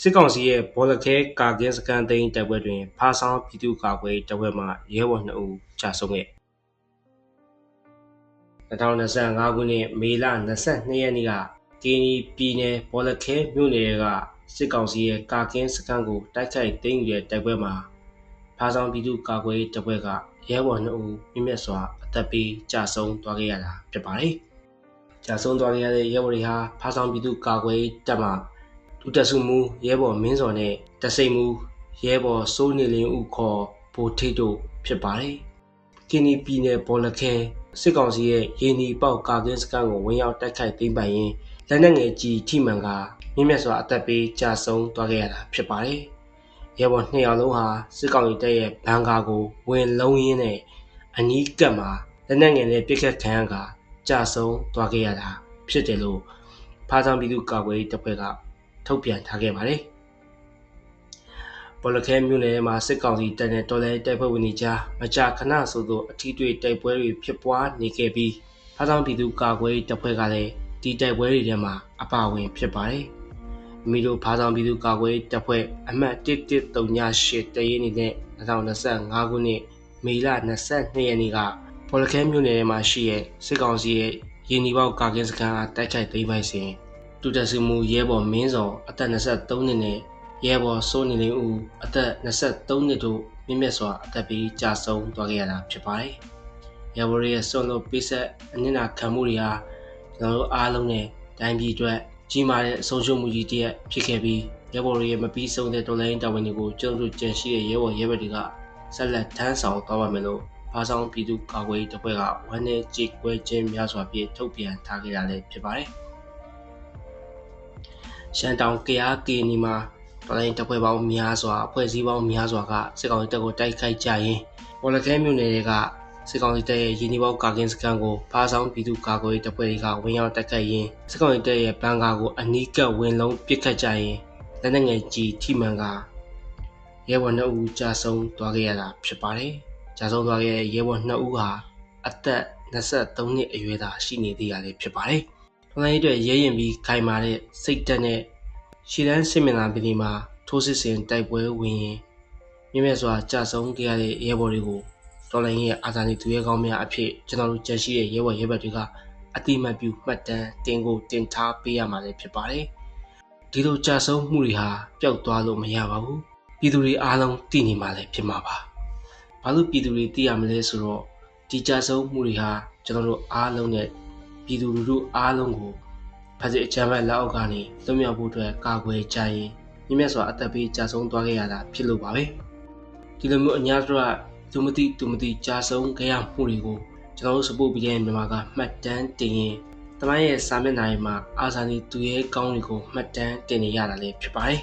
စစ်ကောင်စီရဲ့ဘောလခဲကာကင်းစကန်သိန်းတပ်ပွဲတွင်ဖားဆောင်ပြည်သူ့ကာကွယ်တပ်ပွဲမှရဲဘော်2ဦးကြာဆုံးခဲ့2025ခုနှစ်မေလ22ရက်နေ့ကကင်းဒီပြည်နယ်ဘောလခဲမြို့နယ်ကစစ်ကောင်စီရဲ့ကာကင်းစကန်ကိုတိုက်ခိုက်သိမ်းယူတဲ့တပ်ပွဲမှာဖားဆောင်ပြည်သူ့ကာကွယ်တပ်ပွဲကရဲဘော်2ဦးမြင့်မြတ်စွာအသက်ပေးကြာဆုံးသွားခဲ့ရတာဖြစ်ပါတယ်။ကြာဆုံးသွားခဲ့ရတဲ့ရဲဘော်တွေဟာဖားဆောင်ပြည်သူ့ကာကွယ်တပ်မှ ဒုတက်စုမူရဲဘော်မင်းစော်နဲ့တစိမ့်မူရဲဘော်စိုးနေလင်းဦးခေါ်ဗိုလ်ထိတ်တို့ဖြစ်ပါတယ်။ကင်းဒီပြည်နယ်ဘော်လခဲစစ်ကောင်စီရဲ့ရေနီပေါက်ကာကင်းစကန်ကိုဝင်ရောက်တိုက်ခိုက်သိမ်းပိုင်ရင်းလက်နက်ငယ်ကြီးထိမှန်ကမြင့်မြတ်စွာအသက်ပေးကြာဆုံးသွားခဲ့ရတာဖြစ်ပါတယ်။ရဲဘော်နှစ်ယောက်လုံးဟာစစ်ကောင်စီတပ်ရဲ့ဘန်ကာကိုဝင်လုံးရင်းနဲ့အနီးကပ်မှာလက်နက်ငယ်နဲ့ပစ်ခတ်ခံရကကြာဆုံးသွားခဲ့ရတာဖြစ်တယ်လို့ဖားဆောင်ပြည်သူ့ကာကွယ်ရေးတပ်ဖွဲ့က ထုတ်ပြန်ထားခဲ့ပါတယ်။ပေါ်လခဲမြို့နယ်မှာစစ်ကောင်စီတပ်နဲ့တော်လှန်တိုက်ပွဲဝင်တွေကြားမကြာခဏဆိုသောအထီးတွေ့တိုက်ပွဲတွေဖြစ်ပွားနေခဲ့ပြီးဖားဆောင်ပြည်သူကာကွယ်တပ်ဖွဲ့ကလည်းဒီတိုက်ပွဲတွေထဲမှာအပါဝင်ဖြစ်ပါတယ်။မိတို့ဖားဆောင်ပြည်သူကာကွယ်တပ်ဖွဲ့အမှတ်1138တရေးနေတဲ့2025ခုနှစ်မေလ22ရက်နေ့ကပေါ်လခဲမြို့နယ်မှာရှိတဲ့စစ်ကောင်စီရဲ့ရင်းနှီးပေါကာကင်းစခန်းအားတိုက်ခိုက်သိမ်းပိုက်စဉ် တူတက်စုမှုရဲဘော်မင်းစောအသက်23နှစ်နဲ့ရဲဘော်စိုးနေလင်းဦးအသက်23နှစ်တို့မြင့်မြတ်စွာအသက်ပေးကြာဆုံးသွားခဲ့ရတာဖြစ်ပါတယ်။ရဲဘော်ရဲ့ဆွန့်လွတ်ပေးဆက်အနစ်နာခံမှုတွေဟာကျွန်တော်တို့အားလုံးနဲ့တိုင်းပြည်အတွက်ကြီးမားတဲ့အဆုံးရှုံးမှုကြီးတစ်ရပ်ဖြစ်ခဲ့ပြီးရဲဘော်ရဲ့မပြီးဆုံးတဲ့တော်လိုင်းတာဝန်တွေကိုကျွန်တော်တို့ကြံရှိတဲ့ရဲဘော်ရဲဘက်တွေကဆက်လက်ထမ်းဆောင်သွားပါမယ်လို့ဘာဆောင်ပြည်သူကာကွယ်ရေးတပ်ဖွဲ့ကဝမ်းနဲ့ကြေကွဲခြင်းများစွာဖြင့်ထုတ်ပြန်ထားခဲ့တာလည်းဖြစ်ပါတယ်။ ရှမ်းတောင်ကရားကီနီမှာတော်လိုင်းတပ်ဖွဲ့ပေါင်းများစွာအဖွဲ့အစည်းပေါင်းများစွာကစစ်ကောင်စီတပ်ကိုတိုက်ခိုက်ကြရင်ပေါ်လခဲမြို့နယ်တွေကစစ်ကောင်စီတပ်ရဲ့ရင်းနှီးပေါကာကင်းစကန်ကိုဖားဆောင်ပြည်သူကာကွယ်ရေးတပ်ဖွဲ့တွေကဝင်ရောက်တိုက်ခိုက်ရင်းစစ်ကောင်စီတပ်ရဲ့ဘန်ကာကိုအနီးကပ်ဝင်လုံးပစ်ခတ်ကြရင်လက်နက်ငယ်ကြီးထိမှန်ကရဲဘော်2ဦးကြာဆုံးသွားခဲ့ရတာဖြစ်ပါတယ်။ကြာဆုံးသွားခဲ့တဲ့ရဲဘော်2ဦးဟာအသက်23နှစ်အရွယ်သာရှိနေသေးတာလည်းဖြစ်ပါတယ်။ ထွန်လိုင်းအတွက်ရဲရင်ပြီးခိုင်မာတဲ့စိတ်တက်နဲ့ရှီလန်းစစ်မင်လာပြည်မှာထိုးစစ်ဆင်တိုက်ပွဲဝင်ရင်မြင့်မြတ်စွာကြာဆုံးခဲ့ရတဲ့ရဲဘော်တွေကိုတော်လိုင်းရဲ့အာဇာနည်သူရဲကောင်းများအဖြစ်ကျွန်တော်တို့ကြံရှိတဲ့ရဲဘော်ရဲဘက်တွေကအတိမတ်ပြုမှတ်တမ်းတင်ကိုတင်ထားပေးရမှာလည်းဖြစ်ပါတယ်။ဒီလိုကြာဆုံးမှုတွေဟာပျောက်သွားလို့မရပါဘူး။ပြည်သူတွေအားလုံးသိနေမှလည်းဖြစ်မှာပါ။ဘာလို့ပြည်သူတွေသိရမလဲဆိုတော့ဒီကြာဆုံးမှုတွေဟာကျွန်တော်တို့အားလုံးနဲ့ ပြည်သူလူထုအားလုံးကိုဖက်စစ်အကြမ်းဖက်လက်အောက်ကနေလွတ်မြောက်ဖို့အတွက်ကာကွယ်ကြရင်မြင့်မြတ်စွာအသက်ပေးကြာဆုံးသွားခဲ့ရတာဖြစ်လို့ပါပဲဒီလိုမျိုးအများစုကသူမသိသူမသိကြာဆုံးခဲ့ရမှုတွေကိုကျွန်တော်တို့စပို့ပြီးတဲ့မြန်မာကမှတ်တမ်းတင်ရင်တမိုင်းရဲ့စာမျက်နှာတွေမှာအာဇာနည်သူရဲကောင်းတွေကိုမှတ်တမ်းတင်နေရတာလည်းဖြစ်ပါတယ်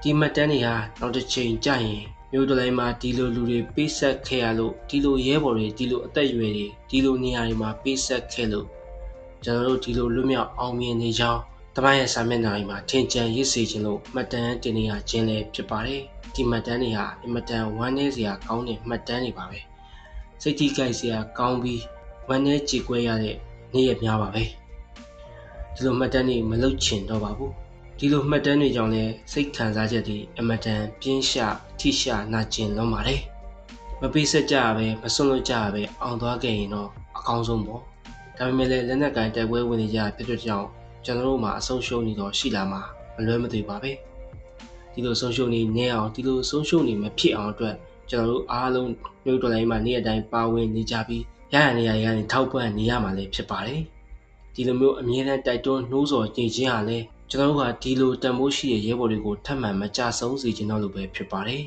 ဒီမှတ်တမ်းတွေဟာနောက်တစ်ချိန်ကြာရင် မြို့တလိုင်းမှာဒီလိုလူတွေပေးဆက်ခဲ့ရလို့ဒီလိုရဲဘော်တွေဒီလိုအသက်အရွယ်တွေဒီလိုနေရာတွေမှာပေးဆက်ခဲ့လို့ကျွန်တော်တို့ဒီလိုလွတ်မြောက်အောင်မြင်နေကြောင်းတမိုင်းရဲ့စာမျက်နှာတွေမှာထင်ကြံရစ်စေခြင်းလို့မှတ်တမ်းတင်နေရခြင်းလည်းဖြစ်ပါတယ်ဒီမှတ်တမ်းတွေဟာအင်မတန်ဝမ်းနည်းစရာကောင်းတဲ့မှတ်တမ်းတွေပါပဲစိတ်ထိခိုက်စရာကောင်းပြီးဝမ်းနည်းကြေကွဲရတဲ့နေ့ရက်များပါပဲဒီလိုမှတ်တမ်းတွေမလုပ်ချင်တော့ပါဘူး ဒီလိုမှတ်တမ်းတွေကြောင့်လည်းစိတ်ခံစားချက်တွေအမတန်ပြင်းရှထိရှနာကျင်လွန်ပါတယ်မပေးဆက်ကြရပဲမစွန့်လွတ်ကြရပဲအောင်သွားခဲ့ရင်တော့အကောင်းဆုံးပေါ့ဒါပေမဲ့လည်းလက်နက်ကန်တိုက်ပွဲဝင်နေကြဖြစ်တဲ့ကြောင့်ကျွန်တော်တို့မှာအဆုံးရှုံးနေတော့ရှိလာမှာမလွဲမသွေပါပဲဒီလိုဆုံးရှုံးနေနေအောင်ဒီလိုဆုံးရှုံးနေမဖြစ်အောင်အတွက်ကျွန်တော်တို့အားလုံးမြို့တော်တိုင်းမှာနေ့အတိုင်းပါဝင်နေကြပြီးရရနေရရနေထောက်ပံ့နေရမှာလည်းဖြစ်ပါတယ်ဒီလိုမျိုးအမြဲတမ်းတိုက်တွန်းနှိုးဆော်ကြင်ချင်းဟာလည်း ကျွန်တော်တို့ကဒီလိုတန်ဖိုးရှိတဲ့ရဲဘော်တွေကိုထပ်မံမကြဆုံးစေချင်တော့လို့ပဲဖြစ်ပါတယ်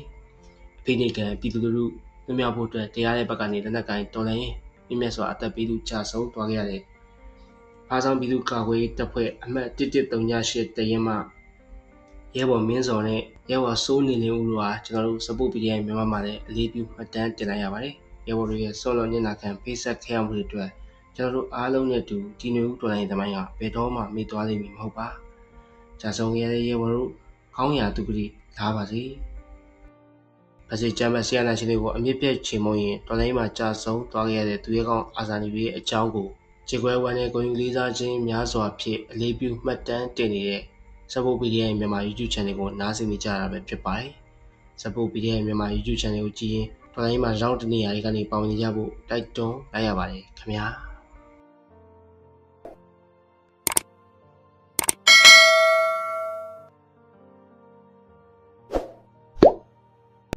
အဖိနေကံပြည်သူလူထုမြှောက်ဖို့အတွက်တရားတဲ့ဘက်ကနေလက်နက်ကိုင်းတော်လှန်ရေးမြင့်မြတ်စွာအသက်ပေးသူကြဆုံးသွားခဲ့ရတဲ့အားဆောင်ပြည်သူကာကွယ်တပ်ဖွဲ့အမှတ်1138တရင်မှရဲဘော်မင်းစော်နဲ့ရဲဘော်စိုးနေလင်းဦးတို့ဟာကျွန်တော်တို့စပုတ် PDF မြန်မာမှာလည်းအလေးပြုမှတ်တမ်းတင်လိုက်ရပါတယ်ရဲဘော်တွေရဲ့ဆော်လော်ညနာခံဖေးဆက်ခဲ့ရမှုတွေအတွက်ကျွန်တော်တို့အားလုံးနဲ့တူဒီနွေဦးတော်လိုင်းသမိုင်းကဘယ်တော့မှမေ့သွားလိမ့်မည်မဟုတ်ပါ ကြာဆုံးရတဲ့ရဲဘော်တို့ကောင်းရာသူကလေးလာပါစေ။ဗစီကျမ်းမဆီယနာရှင်တွေကိုအမြင့်ပြည့်ချေမုံရင်တော်လိုင်းမှာကြာဆုံးသွားခဲ့ရတဲ့သူရဲကောင်းအာဇာနည်တွေရဲ့အကြောင်းကိုခြေခွဲဝမ်းနဲ့ဂုဏ်ယူလေးစားခြင်းများစွာဖြင့်အလေးပြုမှတ်တမ်းတင်နေတဲ့ Support PDF မြန်မာ YouTube Channel ကိုနားဆင်နေကြတာပဲဖြစ်ပါတယ်။ Support PDF မြန်မာ YouTube Channel ကိုကြည့်ရင်တော်လိုင်းမှာရောက်တဲ့နေရာတွေကနေပေါဝင်ကြဖို့တိုက်တွန်းလိုက်ရပါတယ်ခင်ဗျာ။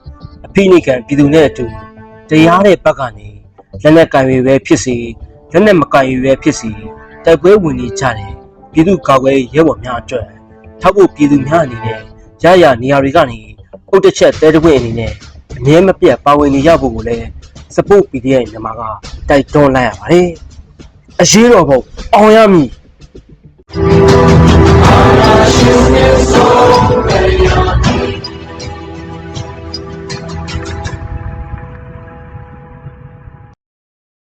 အ ဖိနိကံပြည်သူနဲ့အတူတရားတဲ့ဘက်ကနေလက်နက်ကင်ရွေပဲဖြစ်စီလက်နက်မကင်ရွေပဲဖြစ်စီတိုက်ပွဲဝင်နေကြတယ်ပြည်သူကာကွယ်ရေးရဲဘော်များအတွက်ထောက်ဖို့ပြည်သူများအနေနဲ့ရရနေရာတွေကနေအုတ်တစ်ချက်တဲတပွင့်အနေနဲ့အမြဲမပြတ်ပါဝင်နေရဖို့ကိုလည်း support PDF မြန်မာကတိုက်တွန်းလိုက်ရပါတယ်အရေးတော်ပုံအောင်ရမည် Our national song